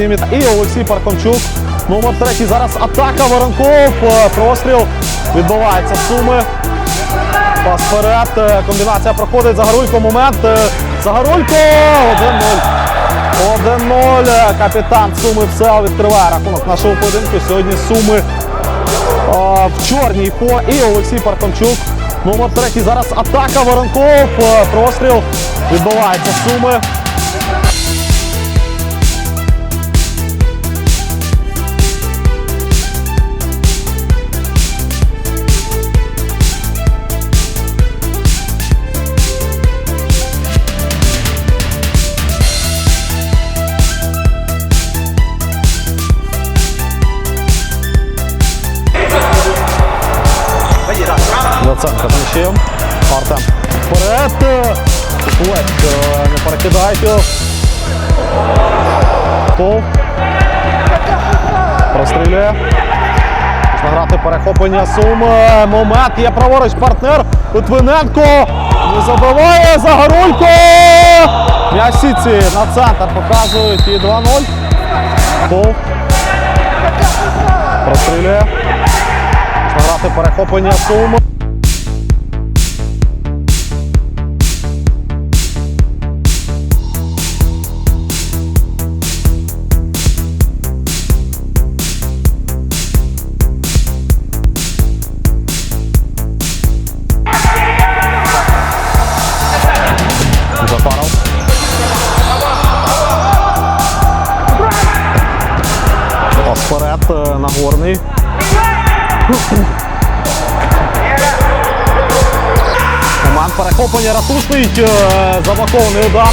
Віта- і Олексій Пархомчук. Номер третій. Зараз атака Воронков. е, Простріл. Відбувається суми. Пас вперед. е, Комбінація проходить. Загорулько. Момент. е, Загорулько. 1-0. 1-0. Е, Капітан Суми все відкриває рахунок нашого поєдинку. Сьогодні Суми е, в чорній по і Олексій Пархомчук. Номер третій. Зараз атака Воронков. Простріл. Відбувається суми. Перекидають. Пол. Прострілює. Можна грати перехоплення сум. Момент. Є праворуч партнер. Литвиненко. Не забиває. Загорулько. М'яч на центр показують. І 2-0. Пол. Прострілює. Можна грати перехоплення сум. Команд перехоплення Ратушний. е, Забакований удар.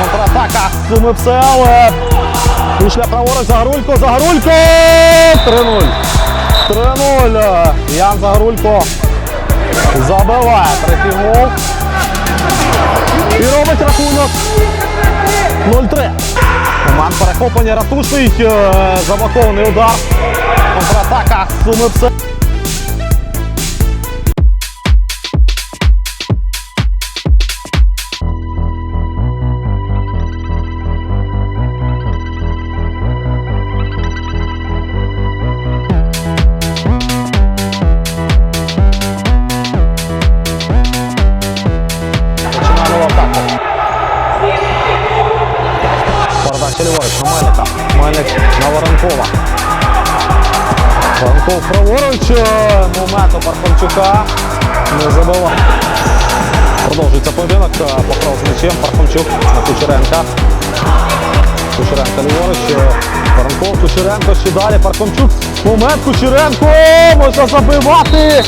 Контратака Суми ПСЛ. е, Пішля праворуч Загорулько. Загорулько! 3-0. 3-0. е, Ян Загорулько забиває третій гол. І робить рахунок 0-3. Команд перехоплення Ратушний. е, Заблокований удар. Контратака Суми Ліворуч на. Мельник на Воронкова. Воронков праворуч. е, Момент у Пархомчука. Не забивав. Продовжується поєдинок. е, Покров з м'ячем. Пархомчук на Кучеренка. Кучеренко ліворуч. е, Воронков, Кучеренко ще далі. Пархомчук. Момент Кучеренко. Можна забивати.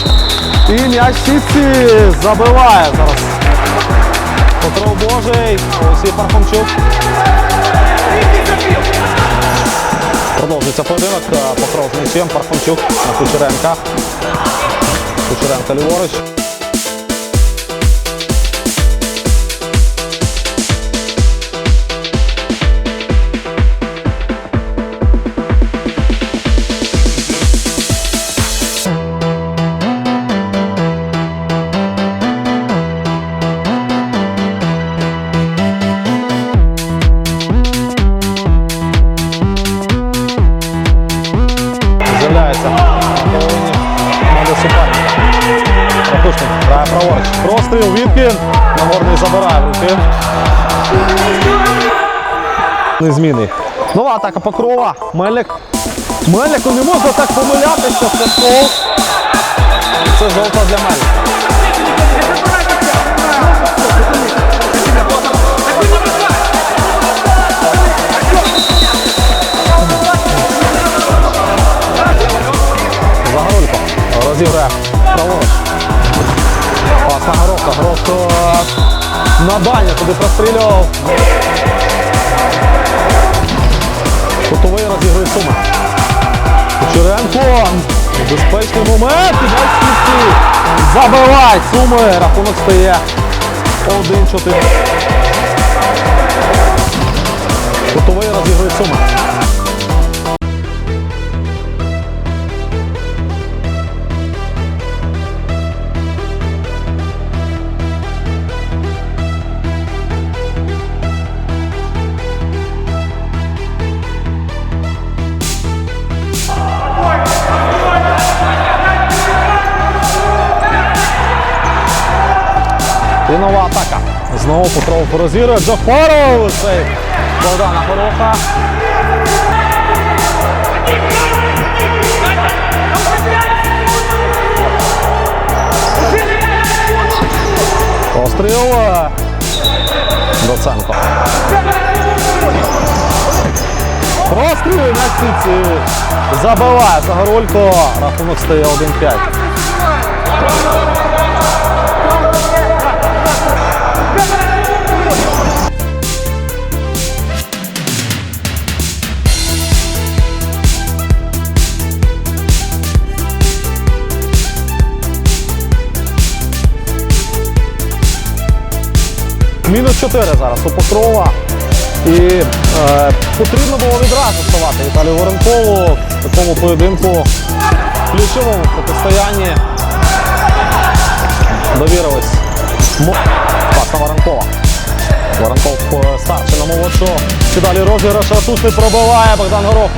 І м'яч сітці забиває зараз. Петро Божий, Олексій Пархомчук. Продовжується поєдинок. е, Покров м'ячем. Пархомчук на Кучеренка. Кучеренка ліворуч. Забирає в. Не зміни. Нова атака Покрова. Мельник. Мельнику не можна так помилятися. Це фол. Це жовта для Мельника. Загорулько розіграє праворуч. На дальню, туди прострілював. Кутовий розігрує суми. Кучеренко. Безпечний момент. Скільки. Забивай суми. Рахунок стає 1-4. Кутовий розігрує суми. Знову Петров порозірує. Джафаров! Цей Богдана Гороха. Постріл. е, Доценко. Простріл на стійці. Забиває Загорулько. Рахунок стає 1-5. 4 зараз у Покрова. І е, потрібно було відразу ставати Віталію Воронкову в такому поєдинку ключовому протистоянні. Довірились. Мо- Пас Воронкова. Воронков е, старший на молодшого. Ще далі розіграш Ратушний пробиває. Богдан Горох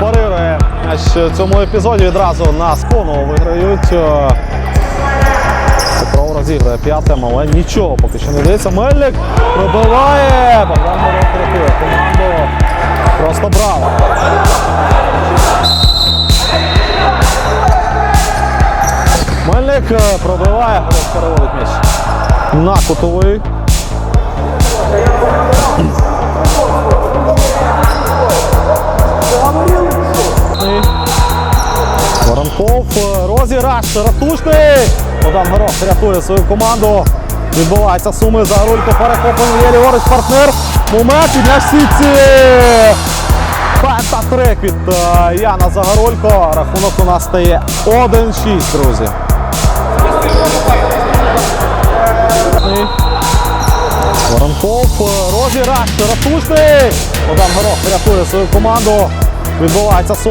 парирує. В цьому епізоді відразу на спону виграють. Петров розігрує п'ятим, але нічого поки що не дається. Мельник пробиває. Богдан Мороз рятує команду. Просто браво. Мельник е, пробиває, переводить м'яч. На кутовий. Воронков, е, розіграш, ратушний. Богдан Горох рятує свою команду. Відбувається суми за рульку, перехоплення є ліворуч партнер. Момент і в сітці. Пентатрик від е, Яна Загорулько. Рахунок у нас стає 1-6, друзі. Воронков, е, розіграш, ратушний. Богдан Горох рятує свою команду. Відбувається сум.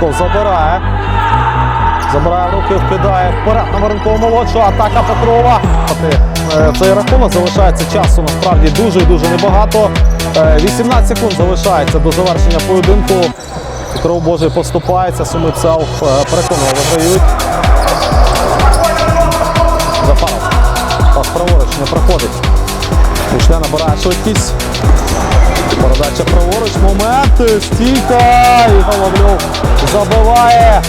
Воронков забирає. Забирає руки, вкидає вперед на Воронкова молодшого. Атака Петрова. Е, Цей рахунок залишається часу насправді дуже і дуже небагато. Е, 18 секунд залишається до завершення поєдинку. Петров Божий поступається, Сумицев е, переконано виграють. Зафаров. Пас праворуч не проходить. Мушля набирає швидкість. Передача праворуч, момент, стійка, і Головлюк забиває.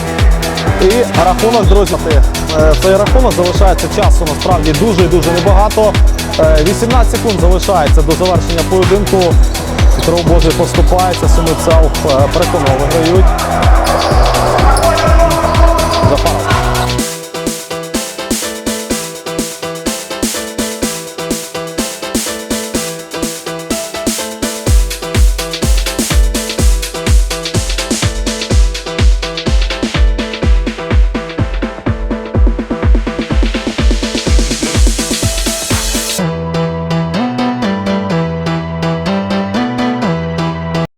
І рахунок, друзі, е, цей рахунок залишається часу насправді дуже і дуже небагато. Е, 18 секунд залишається до завершення поєдинку. Петров Божий поступається, Сумицев е, виграють.